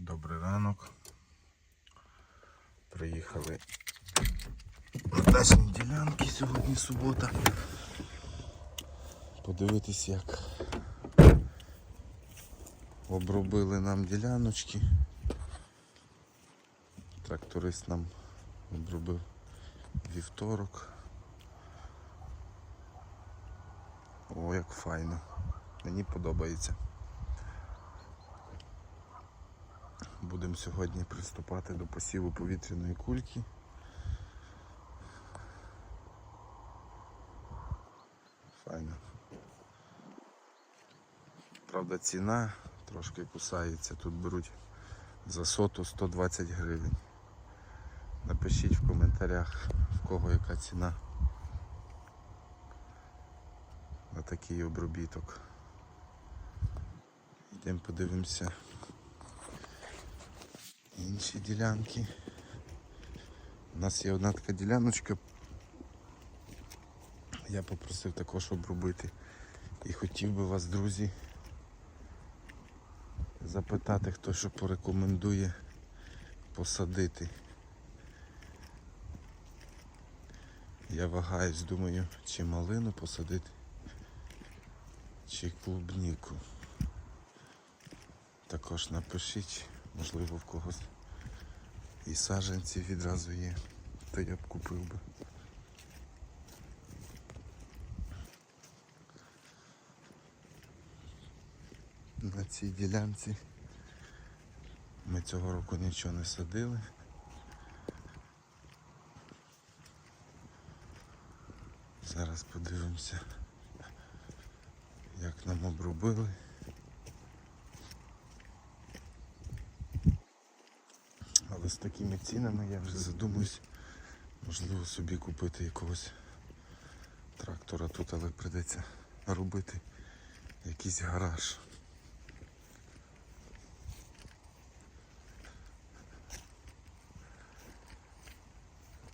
Добрий ранок. Приїхали на дачні ділянки сьогодні субота. Подивитись, як обробили нам діляночки. Тракторист нам обробив вівторок. О, як файно. Мені подобається. Будемо сьогодні приступати до посіву повітряної кульки. Файно. Правда, ціна трошки кусається. Тут беруть за соту 120 гривень. Напишіть в коментарях, в кого яка ціна на такий обробіток. Йдемо подивимося інші ділянки. У нас є одна така діляночка. Я попросив також обробити. І хотів би вас, друзі, запитати, хто що порекомендує посадити. Я вагаюсь, думаю, чи малину посадити, чи клубніку. Також напишіть, можливо в когось і саджанці відразу є, то я б купив би. На цій ділянці ми цього року нічого не садили. Зараз подивимося, як нам обробили. Але з такими цінами я вже задумуюсь, можливо собі купити якогось трактора тут, але прийдеться робити якийсь гараж.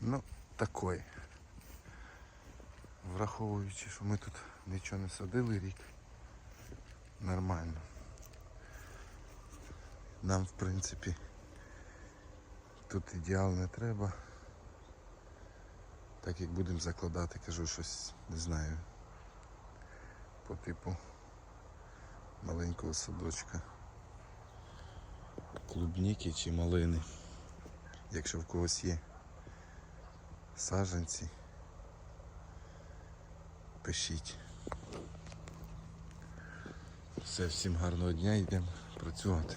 Ну, такой. Враховуючи, що ми тут нічого не садили рік, нормально. Нам в принципі тут ідеал не треба. Так як будемо закладати, кажу щось, не знаю, по типу маленького садочка. Клубніки чи малини. Якщо в когось є саджанці, пишіть. Все, всім гарного дня, йдемо працювати.